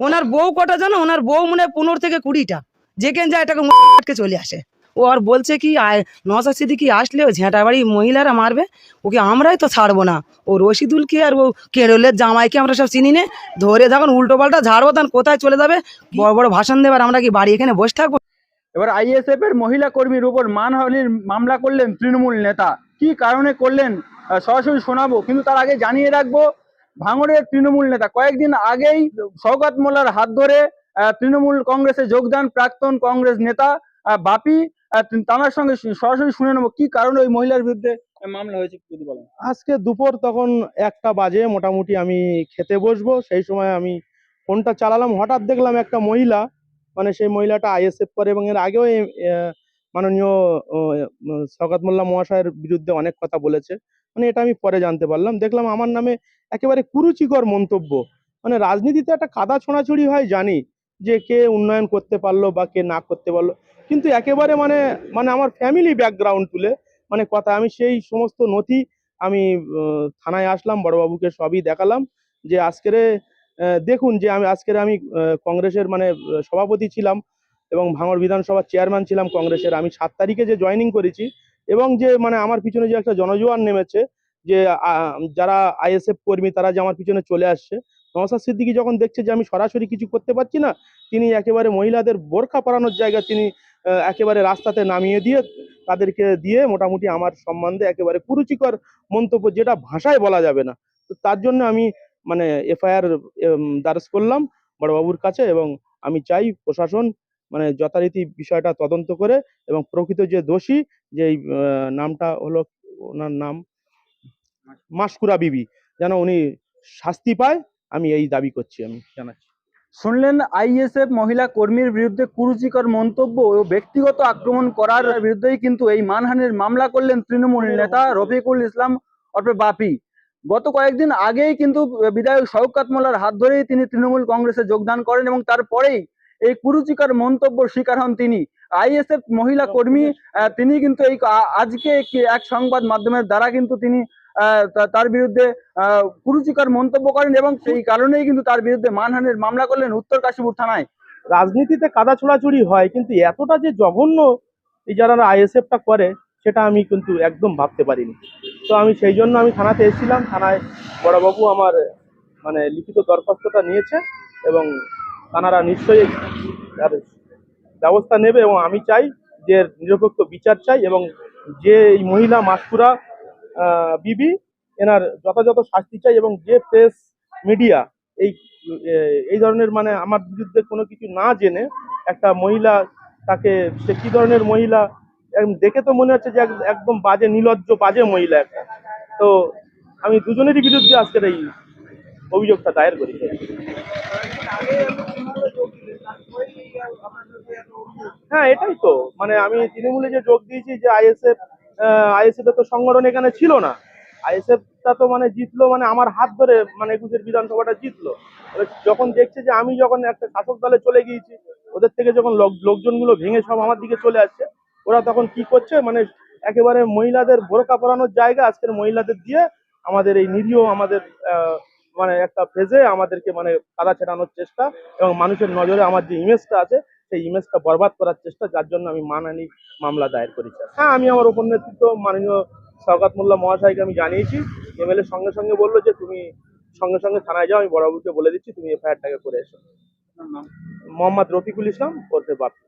ওনার বউ কটা জানো? ওনার বউ মনে হয় পনেরো থেকে কুড়িটা। যেখানে যায় এটাকে আটকে চলে আসে। ও আর বলছে কি নশা সিদ্দিকি আসলে ও ঝেঁটা বাড়ি মহিলারা মারবে ওকে আমরাই তো ছাড়বো না। ও রশিদুলকে আর ও কেরলের জামাইকে আমরা সব চিনি নে। ধরে যখন উল্টো পাল্টা ঝাড়বো তখন কোথায় চলে যাবে? বড় বড় ভাষণ দেবার আমরা কি বাড়ি এখানে বসে থাকব? এবার আইএসএফ এর মহিলা কর্মীর উপর মানহানির মামলা করলেন তৃণমূল নেতা। কি কারণে করলেন? সরাসরি শোনাবো কিন্তু তার আগে জানিয়ে রাখব ভাঙড়ের তৃণমূল নেতা। কয়েকদিন আগেই শওকত মোল্লার হাত ধরে তৃণমূল কংগ্রেসে যোগদান প্রাক্তন কংগ্রেস নেতা বাপি তার সঙ্গে সরাসরি শুনে নেব। কি কারণে ওই মহিলার বিরুদ্ধে মামলা হয়েছে যদি বলেন? আজকে দুপুর তখন একটা বাজে মোটামুটি আমি খেতে বসবো, সেই সময় আমি ফোনটা চালালাম। হঠাৎ দেখলাম একটা মহিলা মানে সেই মহিলাটা আইএসএফ করে এবং এর আগেও মাননীয় সকাত মোল্লা মহাশয়ের বিরুদ্ধে অনেক কথা বলেছে। মানে এটা আমি পরে জানতে পারলাম। দেখলাম আমার নামে একেবারে কুরুচিকর মন্তব্য। মানে রাজনীতিতে একটা কাদা ছোঁড়াছুড়ি হয়, জানি যে কে উন্নয়ন করতে পারল বা কে না করতে পারল। কিন্তু একেবারে মানে মানে আমার ফ্যামিলি ব্যাকগ্রাউন্ড তুলে মানে কথা, আমি সেই সমস্ত নথি আমি থানায় আসলাম, বড়বাবুকে সবই দেখালাম যে আজকেরে দেখুন যে আমি, আজকের আমি কংগ্রেসের মানে সভাপতি ছিলাম এবং ভাঙড় বিধানসভার চেয়ারম্যান ছিলাম কংগ্রেসের। আমি সাত তারিখে যে জয়েনিং করেছি এবং যে মানে আমার পিছনে যে একটা জনজোয়ার নেমেছে, যে যারা আইএসএফ কর্মী তারা যে আমার পিছনে চলে আসছে নওসাদ সিদ্দিকি যখন দেখছে যে আমি সরাসরি কিছু করতে পারছি না, তিনি একেবারে মহিলাদের বোরখা পরানোর জায়গা তিনি একেবারে রাস্তাতে নামিয়ে দিয়ে তাদেরকে দিয়ে মোটামুটি আমার সম্বন্ধে একেবারে কুরুচিকর মন্তব্য যেটা ভাষায় বলা যাবে না। তো তার জন্য আমি মানে এফআইআর দ্বারস্থ করলাম বড়বাবুর কাছে এবং আমি চাই প্রশাসন মানে যথারীতি বিষয়টা তদন্ত করে এবং প্রকৃত যে দোষী যে নামটা হলো ওনার নাম মাসকুরা বিবি, যেন উনি শাস্তি পায়, আমি এই দাবি করছি, আমি জানাচ্ছি। শুনলেন আইএসএফ মহিলা কর্মীর বিরুদ্ধে কুরুচিকর মন্তব্য ও ব্যক্তিগত আক্রমণ করার বিরুদ্ধেই কিন্তু এই মানহানির মামলা করলেন তৃণমূল নেতা রফিকুল ইসলাম অর্পে বাপি। গত কয়েকদিন আগেই কিন্তু বিধায়ক শওকত মোল্লার হাত ধরেই তিনি তৃণমূল কংগ্রেসে যোগদান করেন এবং তারপরেই এই কুরুচিকর মন্তব্য শিকার হন তিনি। আইএসএফ মহিলা কর্মী তিনি কিন্তু এই আজকে এক সংবাদ মাধ্যমের দ্বারা কিন্তু তিনি তার বিরুদ্ধে কুরুচিকর মন্তব্য করেন এবং সেই কারণেই কিন্তু তার বিরুদ্ধে মানহানির মামলা করলেন উত্তর কাশীপুর থানায়। রাজনীতিতে কাদা ছোড়াছুড়ি হয়, কিন্তু এতটা যে জঘন্য এই যারা আইএসএফটা করে, সেটা আমি কিন্তু একদম ভাবতে পারিনি। তো আমি সেই জন্য আমি থানাতে এসেছিলাম, থানায় বড়বাবু আমার মানে লিখিত দরখাস্তটা নিয়েছে এবং তানারা নিশ্চয়ই তার ব্যবস্থা নেবে এবং আমি চাই যে নিরপেক্ষ বিচার চাই এবং যে এই মহিলা মাসকুরা বিবি, এনার যথাযথ শাস্তি চাই এবং যে প্রেস মিডিয়া এই এই ধরনের মানে আমার বিরুদ্ধে কোনো কিছু না জেনে একটা মহিলা তাকে, সে কী ধরনের মহিলা দেখে তো মনে হচ্ছে যে এক- একদম বাজে নির্লজ্জ বাজে মহিলা একটা। তো আমি দুজনেরই বিরুদ্ধে আজকের এই অভিযোগটা দায়ের করেছি। হ্যাঁ এটাই তো। মানে আমি তৃণমূলে যে যোগ দিয়েছি যে আইএসএফ আইএসএফ তো সংগঠন এখানে ছিল না। আইএসএফটা তো মানে জিতলো মানে আমার হাত ধরে মানে একুশের বিধানসভাটা জিতলো। যখন দেখছে যে আমি যখন একটা শাসক দলে চলে গিয়েছি ওদের থেকে যখন লোক- লোকজনগুলো ভেঙে সব আমার দিকে চলে আসছে ওরা তখন কি করছে? মানে একেবারে মহিলাদের বোরকা পরানোর জায়গা আজকের মহিলাদের দিয়ে আমাদের এই নিরীহ আমাদের আহ, মানে একটা ফেজে আমাদেরকে মানে কাদা ছেটানোর চেষ্টা এবং মানুষের নজরে আমার যে ইমেজটা আছে সেই ইমেজটা বরবাদ করার চেষ্টা যার জন্য আমি মানহানি মামলা দায়ের করেছি। হ্যাঁ আমি আমার উপর নেতৃত্ব মাননীয় সৌগাত মোল্লা মহাশয়কে আমি জানিয়েছি। এমএলএ সঙ্গে সঙ্গে বলল যে তুমি সঙ্গে সঙ্গে থানায় যাও আমি বড়বাবুকে বলে দিচ্ছি তুমি এফআইআরটাকে করে এসো। মোহাম্মদ রফিকুল ইসলাম ওরফে বাপি।